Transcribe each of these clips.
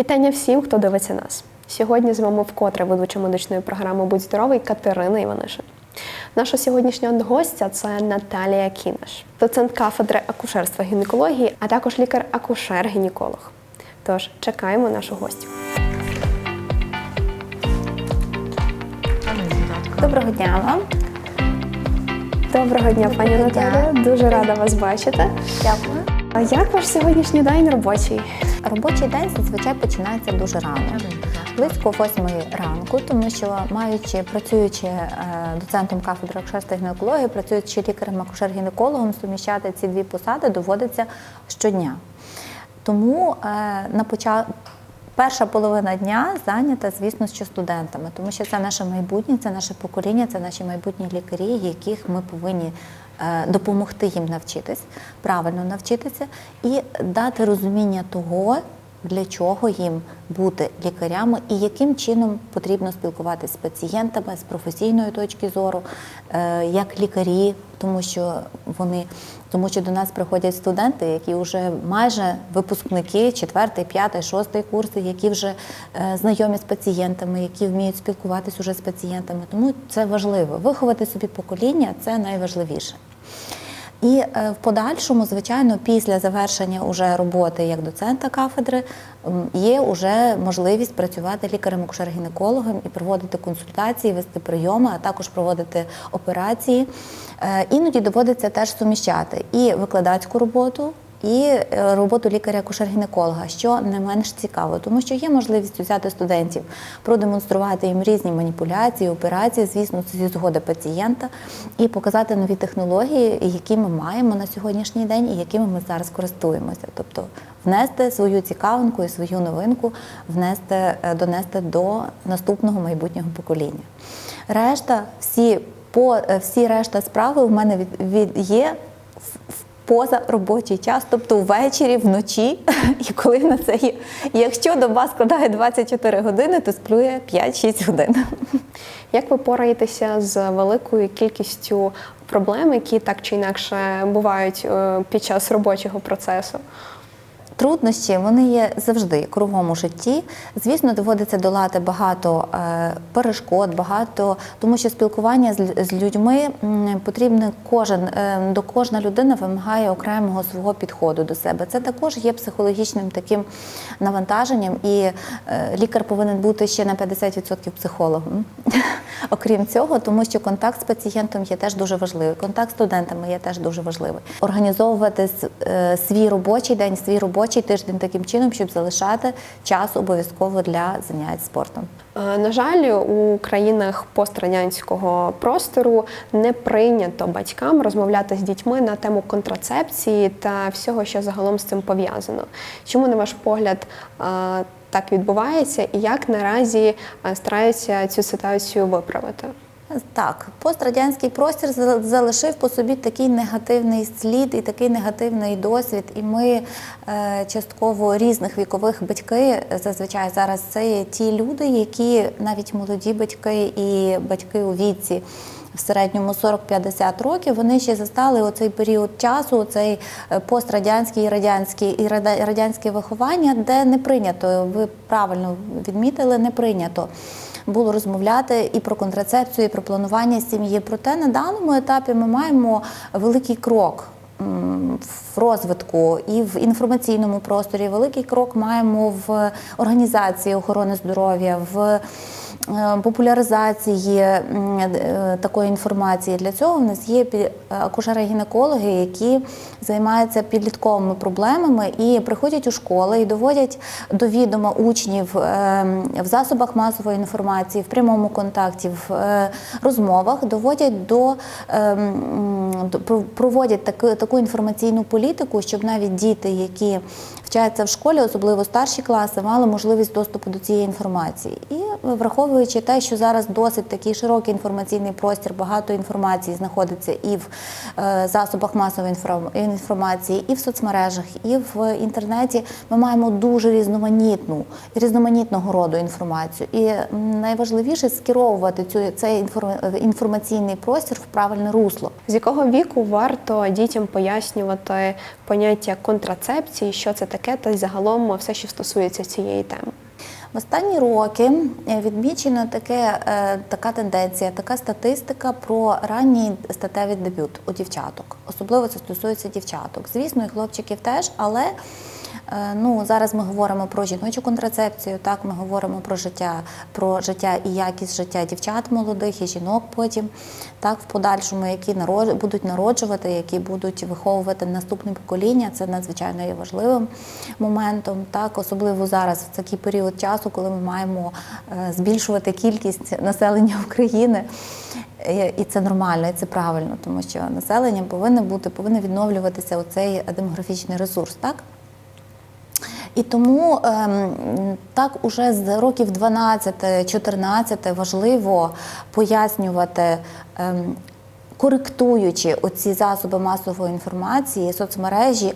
Вітання всім, хто дивиться нас. Сьогодні з вами вкотре ведуча медичної програми Будь здоровий Катерина Іванишин. Наша сьогоднішня гостя це Наталія Кінаш, доцент кафедри акушерства гінекології, а також лікар-акушер-гінеколог. Тож чекаємо нашу гостю. Доброго дня вам. Доброго дня, пані. Наталія. Дуже рада вас бачити. Дякую. А як ваш сьогоднішній день робочий? Робочий день зазвичай починається дуже рано, близько восьмої ранку, тому що маючи працюючи е, доцентом кафедри акушерства-гінекології, працюючи лікарем акушер-гінекологом, суміщати ці дві посади доводиться щодня. Тому е, на початку. Перша половина дня зайнята, звісно, що студентами, тому що це наше майбутнє, це наше покоління, це наші майбутні лікарі, яких ми повинні е, допомогти їм навчитись, правильно навчитися і дати розуміння того, для чого їм бути лікарями і яким чином потрібно спілкуватися з пацієнтами з професійної точки зору, е, як лікарі, тому що вони тому що до нас приходять студенти, які вже майже випускники, четвертий, п'ятий, шостий курси, які вже е, знайомі з пацієнтами, які вміють спілкуватися уже з пацієнтами. Тому це важливо. Виховати собі покоління це найважливіше. І е, в подальшому, звичайно, після завершення уже роботи як доцента кафедри є вже можливість працювати лікарем-акушер-гінекологом і проводити консультації, вести прийоми, а також проводити операції. Е, Іноді доводиться теж суміщати і викладацьку роботу. І е, роботу лікаря-акушер-гінеколога, що не менш цікаво, тому що є можливість взяти студентів, продемонструвати їм різні маніпуляції, операції, звісно, зі згоди пацієнта, і показати нові технології, які ми маємо на сьогоднішній день, і якими ми зараз користуємося. Тобто внести свою цікавинку і свою новинку, внести, е, донести до наступного майбутнього покоління. Решта, всі по е, всі решта справи у мене від, від є в- в поза робочий час, тобто ввечері, вночі, і коли на це є. Якщо доба складає 24 години, то сплює я 5-6 годин. Як ви пораєтеся з великою кількістю проблем, які так чи інакше бувають е, під час робочого процесу? Труднощі вони є завжди кругом у житті. Звісно, доводиться долати багато е, перешкод, багато, тому що спілкування з, людьми потрібне кожен е, до кожна людина вимагає окремого свого підходу до себе. Це також є психологічним таким навантаженням, і е, лікар повинен бути ще на 50% психологом. Окрім цього, тому що контакт з пацієнтом є теж дуже важливий. Контакт з студентами є теж дуже важливий. Організовувати свій робочий день, свій робочий тиждень таким чином, щоб залишати час обов'язково для занять спортом. Е, На жаль, у країнах пострадянського простору не прийнято батькам розмовляти з дітьми на тему контрацепції та всього, що загалом з цим пов'язано. Чому, на ваш погляд, е, так відбувається, і як наразі е, стараються цю ситуацію виправити? Так, пострадянський простір залишив по собі такий негативний слід і такий негативний досвід. І ми е, частково різних вікових батьки зазвичай зараз це є ті люди, які навіть молоді батьки і батьки у віці. В середньому 40-50 років вони ще застали оцей період часу, цей пострадянський і радянський і радянське виховання, де не прийнято. Ви правильно відмітили, не прийнято було розмовляти і про контрацепцію, і про планування сім'ї. Проте на даному етапі ми маємо великий крок. В розвитку і в інформаційному просторі великий крок маємо в організації охорони здоров'я, в популяризації е, такої інформації. Для цього в нас є пі- акушери-гінекологи, які займаються підлітковими проблемами і приходять у школи і доводять до відома учнів е, в засобах масової інформації, в прямому контакті, в е, розмовах, доводять до, е, проводять таку, таку інформаційну політику, щоб навіть діти, які вчаться в школі, особливо старші класи, мали можливість доступу до цієї інформації. І враховуючи те, що зараз досить такий широкий інформаційний простір, багато інформації знаходиться і в е, засобах масової інформ- інформації, і в соцмережах, і в інтернеті, ми маємо дуже різноманітну різноманітного роду інформацію. І найважливіше скеровувати цю цей інформ- інформаційний простір в правильне русло. З якого віку варто дітям пояснювати поняття контрацепції, що це таке, та й загалом все, що стосується цієї теми? В останні роки е, відмічено таке, е, така тенденція, така статистика про ранній статевий дебют у дівчаток. Особливо це стосується дівчаток. Звісно, і хлопчиків теж, але ну, зараз ми говоримо про жіночу контрацепцію, так ми говоримо про життя, про життя і якість життя дівчат молодих і жінок потім, так в подальшому, які народ, будуть народжувати, які будуть виховувати наступне покоління. Це надзвичайно є важливим моментом. Так, особливо зараз в такий період часу, коли ми маємо е, збільшувати кількість населення України. Е, І це нормально, і це правильно, тому що населення повинно бути, повинен відновлюватися оцей демографічний ресурс, так? І тому ем, так уже з років 12-14 важливо пояснювати. Коректуючи оці засоби масової інформації, соцмережі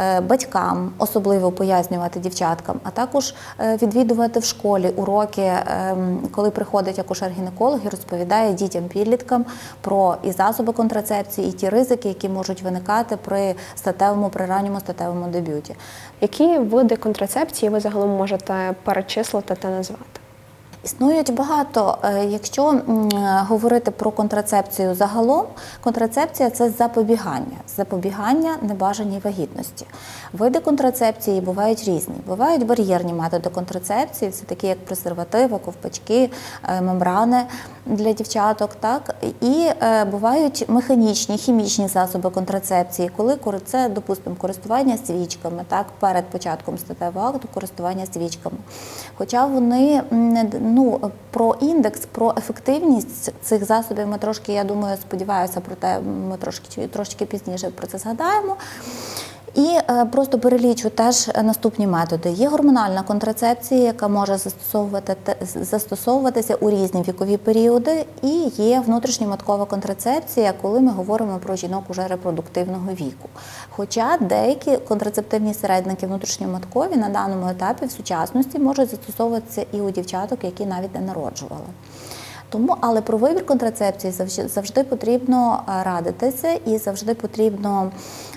е, батькам, особливо пояснювати дівчаткам, а також е, відвідувати в школі уроки, ем, коли приходить акушер-гінеколог і розповідає дітям підліткам про і засоби контрацепції, і ті ризики, які можуть виникати при статевому, при ранньому статевому дебюті. Які види контрацепції ви загалом можете перечислити та назвати? Існують багато. Е, Якщо е, говорити про контрацепцію загалом, контрацепція це запобігання, запобігання небажаній вагітності. Види контрацепції бувають різні. Бувають бар'єрні методи контрацепції, це такі як презервативи, ковпачки, е, мембрани для дівчаток. Так і бувають механічні, хімічні засоби контрацепції, коли це, допустимо, користування свічками, так перед початком статевого акту користування свічками. Хоча вони не ну, про індекс, про ефективність цих засобів ми трошки, я думаю, сподіваюся, про те ми трошки трошки пізніше про це згадаємо. І е, просто перелічу теж наступні методи. Є гормональна контрацепція, яка може застосовувати застосовуватися у різні вікові періоди, і є внутрішньоматкова контрацепція, коли ми говоримо про жінок уже репродуктивного віку. Хоча деякі контрацептивні середники внутрішньоматкові на даному етапі в сучасності можуть застосовуватися і у дівчаток, які навіть не народжували. Тому, але про вибір контрацепції завжди, завжди потрібно е, радитися і завжди потрібно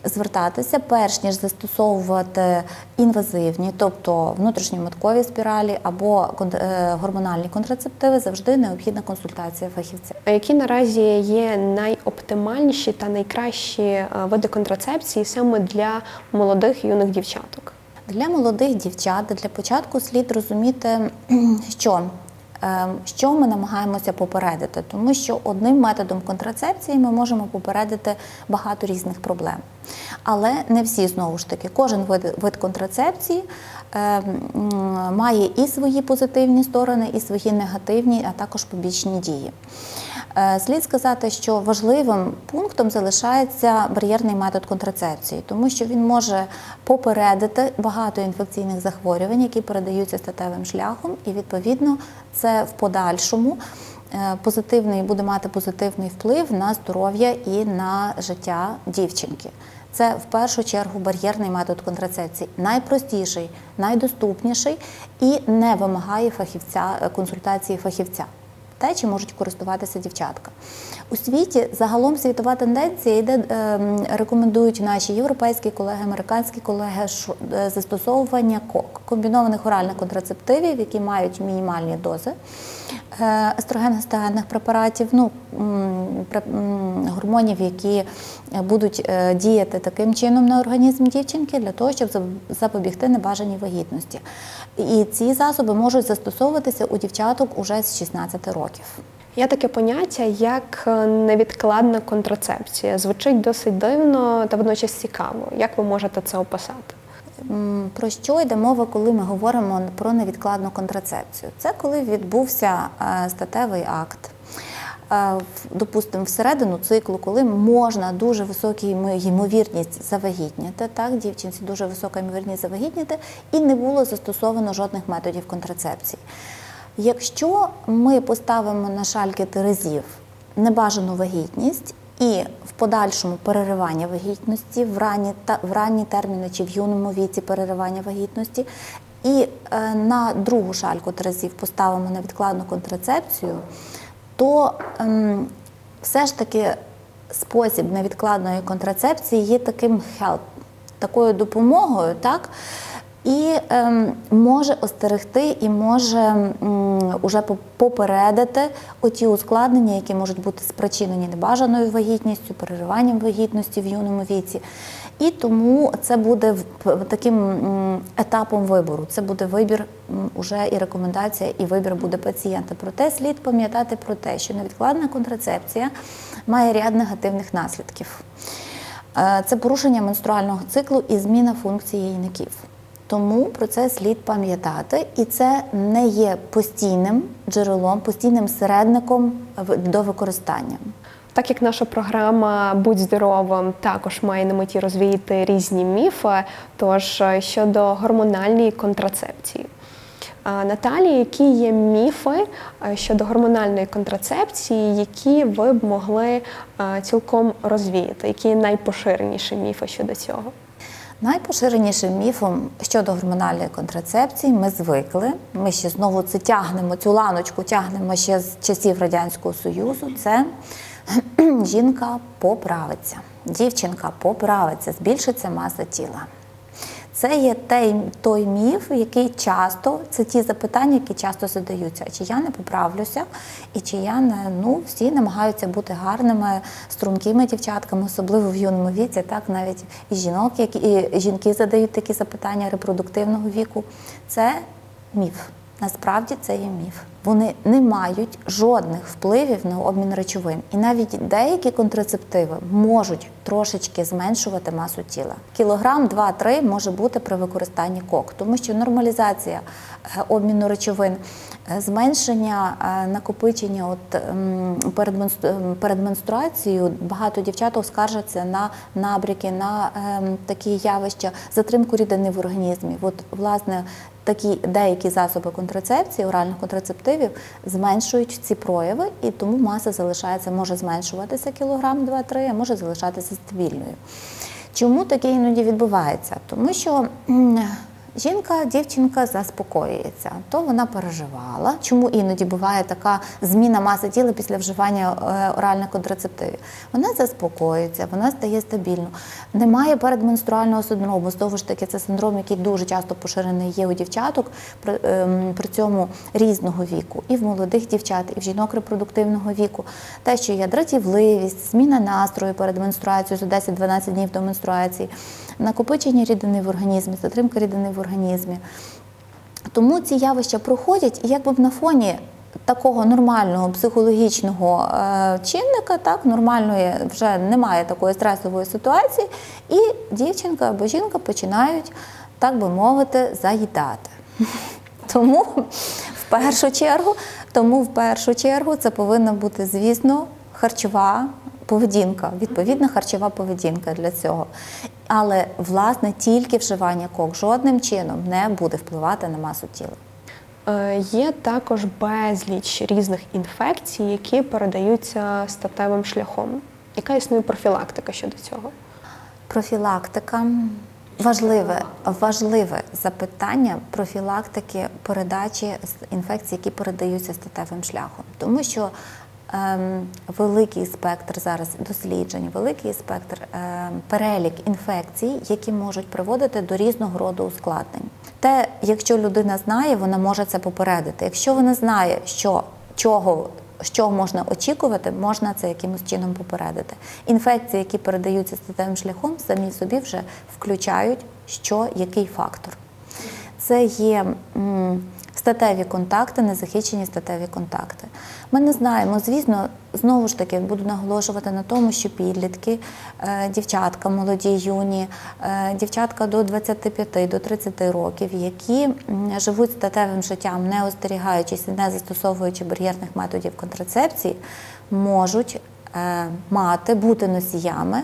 звертатися, перш ніж застосовувати інвазивні, тобто внутрішньоматкові спіралі або е, гормональні контрацептиви, завжди необхідна консультація фахівця. А які наразі є найоптимальніші та найкращі е, види контрацепції саме для молодих юних дівчаток? Для молодих дівчат для початку слід розуміти, що, що ми намагаємося попередити, тому що одним методом контрацепції ми можемо попередити багато різних проблем. Але не всі знову ж таки, кожен вид, вид контрацепції е, має і свої позитивні сторони, і свої негативні, а також побічні дії. Е, Слід сказати, що важливим пунктом залишається бар'єрний метод контрацепції, тому що він може попередити багато інфекційних захворювань, які передаються статевим шляхом, і відповідно це в подальшому е, позитивний буде мати позитивний вплив на здоров'я і на життя дівчинки. Це в першу чергу бар'єрний метод контрацепції, найпростіший, найдоступніший і не вимагає фахівця е, консультації фахівця те, чи можуть користуватися дівчатка. У світі загалом світова тенденція йде, ем, рекомендують наші європейські колеги, американські колеги е, застосовування ко- комбінованих оральних контрацептивів, які мають мінімальні дози е, препаратів, ну, гормонів, які будуть е, діяти таким чином на організм дівчинки для того, щоб запобігти небажаній вагітності. І ці засоби можуть застосовуватися у дівчаток уже з 16 років. Є таке поняття як е, невідкладна контрацепція. Звучить досить дивно та водночас цікаво. Як ви можете це описати? Про що йде мова, коли ми говоримо про невідкладну контрацепцію? Це коли відбувся е, статевий акт. е, Допустимо, всередину циклу, коли можна дуже висока ймо- ймовірність завагітніти, так, дівчинці дуже висока ймовірність завагітніти, і не було застосовано жодних методів контрацепції. Якщо ми поставимо на шальки терезів небажану вагітність і в подальшому переривання вагітності в ранні, в ранні терміни чи в юному віці переривання вагітності, і е, на другу шальку терезів поставимо невідкладну контрацепцію, то ем, все ж таки спосіб невідкладної контрацепції є таким help, такою допомогою, так? І ем, може остерегти і може м, уже по- попередити оті ускладнення, які можуть бути спричинені небажаною вагітністю, перериванням вагітності в юному віці. І тому це буде таким етапом вибору. Це буде вибір уже і рекомендація, і вибір буде пацієнта. Проте слід пам'ятати про те, що невідкладна контрацепція має ряд негативних наслідків. Е, Це порушення менструального циклу і зміна функції яйників. Тому про це слід пам'ятати, і це не є постійним джерелом, постійним середником до використання. Так як наша програма Будь здоровим також має на меті розвіяти різні міфи, тож е, щодо гормональної контрацепції. Наталі, які є міфи е, щодо гормональної контрацепції, які ви б могли е, цілком розвіяти? Які найпоширеніші міфи щодо цього? Найпоширенішим міфом щодо гормональної контрацепції ми звикли. Ми ще знову це тягнемо, цю ланочку тягнемо ще з часів Радянського Союзу. Це жінка поправиться, дівчинка поправиться, збільшиться маса тіла. Це є той, міф, який часто, це ті запитання, які часто задаються. Чи я не поправлюся, і чи я не ну всі намагаються бути гарними, стрункими дівчатками, особливо в юному віці, так навіть і жінок, які і жінки задають такі запитання репродуктивного віку. Це міф. Насправді це є міф. Вони не мають жодних впливів на обмін речовин. І навіть деякі контрацептиви можуть трошечки зменшувати масу тіла. Кілограм 2-3 може бути при використанні кок, тому що нормалізація е, обміну речовин, е, зменшення е, накопичення от, ем, ем, перед менструацією багато дівчаток скаржаться на набряки, на ем, такі явища, затримку рідини в організмі. От, власне, такі деякі засоби контрацепції, оральних контрацептивів зменшують ці прояви, і тому маса залишається, може зменшуватися кілограм 2-3, а може залишатися стабільною. Чому таке іноді відбувається? Тому що жінка, дівчинка заспокоюється, то вона переживала. Чому іноді буває така зміна маси тіла після вживання е, оральних контрацептивів? Вона заспокоюється, вона стає стабільно. Немає передменструального синдрому. Знову ж таки, це синдром, який дуже часто поширений є у дівчаток, при, ем, при цьому різного віку, і в молодих дівчат, і в жінок репродуктивного віку. Те, що є дратівливість, зміна настрою перед менструацією за 10-12 днів до менструації, накопичення рідини в організмі, затримка рідини в організмі. Тому ці явища проходять, і якби на фоні такого нормального психологічного е, чинника, так, нормальної вже немає такої стресової ситуації, і дівчинка або жінка починають, так би мовити, заїдати. Тому в першу чергу, тому в першу чергу це повинна бути, звісно, харчова поведінка, відповідна харчова поведінка для цього. Але власне тільки вживання кок жодним чином не буде впливати на масу тіла. Е, Є також безліч різних інфекцій, які передаються статевим шляхом. Яка існує профілактика щодо цього? Профілактика важливе, важливе запитання профілактики передачі інфекцій, які передаються статевим шляхом, тому що великий спектр зараз досліджень, великий спектр ем, перелік інфекцій, які можуть приводити до різного роду ускладнень. Те, якщо людина знає, вона може це попередити. Якщо вона знає, що чого що можна очікувати, можна це якимось чином попередити. Інфекції, які передаються статевим шляхом, самі собі вже включають, що який фактор. Це є м, статеві контакти, незахищені статеві контакти. Ми не знаємо, звісно, знову ж таки буду наголошувати на тому, що підлітки, е, дівчатка, молоді, юні, е, дівчатка до 25 до 30 років, які живуть статевим життям, не остерігаючись і не застосовуючи бар'єрних методів контрацепції, можуть е, мати, бути носіями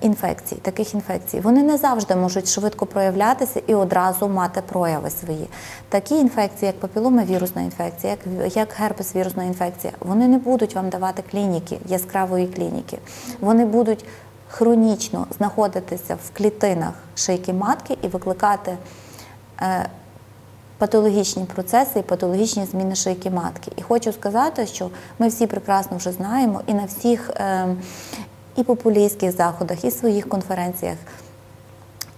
інфекцій, таких інфекцій. Вони не завжди можуть швидко проявлятися і одразу мати прояви свої. Такі інфекції, як папіломавірусна інфекція, як, як герпес-вірусна інфекція, вони не будуть вам давати клініки, яскравої клініки. Вони будуть хронічно знаходитися в клітинах шийки матки і викликати. е, патологічні процеси і патологічні зміни шийки матки. І хочу сказати, що ми всі прекрасно вже знаємо і на всіх е, і популістських заходах, і своїх конференціях.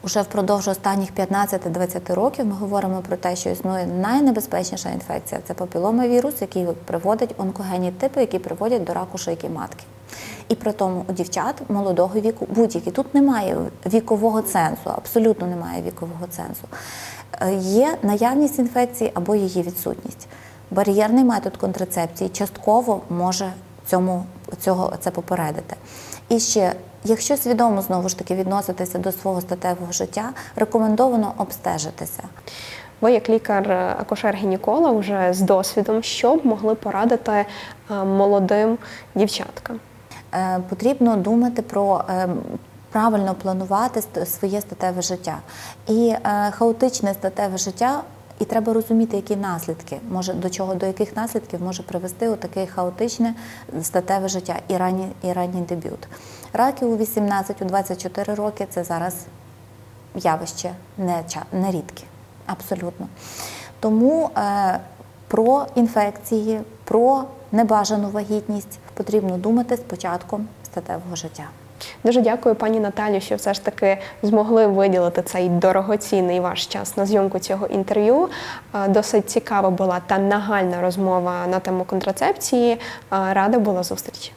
Уже впродовж останніх 15-20 років ми говоримо про те, що існує найнебезпечніша інфекція це папіломавірус, який приводить онкогенні типи, які приводять до раку шийки матки. І при тому у дівчат молодого віку будь-які. Тут немає вікового цензу, абсолютно немає вікового цензу. Е, Є наявність інфекції або її відсутність. Бар'єрний метод контрацепції частково може цьому, цього, це попередити. І ще, якщо свідомо знову ж таки відноситися до свого статевого життя, рекомендовано обстежитися. Ви, як лікар-акушер-гінеколог, вже з досвідом, що б могли порадити е, молодим дівчаткам? Е, Потрібно думати про е, правильно планувати своє статеве життя. І е, хаотичне статеве життя. І треба розуміти, які наслідки може до чого до яких наслідків може привести таке хаотичне статеве життя і ранній, і ранній дебют. Раки у 18 у 24 роки це зараз явище не, не рідке, абсолютно. Тому е, про інфекції, про небажану вагітність потрібно думати з початком статевого життя. Дуже дякую, пані Наталі, що все ж таки змогли виділити цей дорогоцінний ваш час на зйомку цього інтерв'ю. Е, Досить цікава була та нагальна розмова на тему контрацепції. Е, Рада була зустрічі.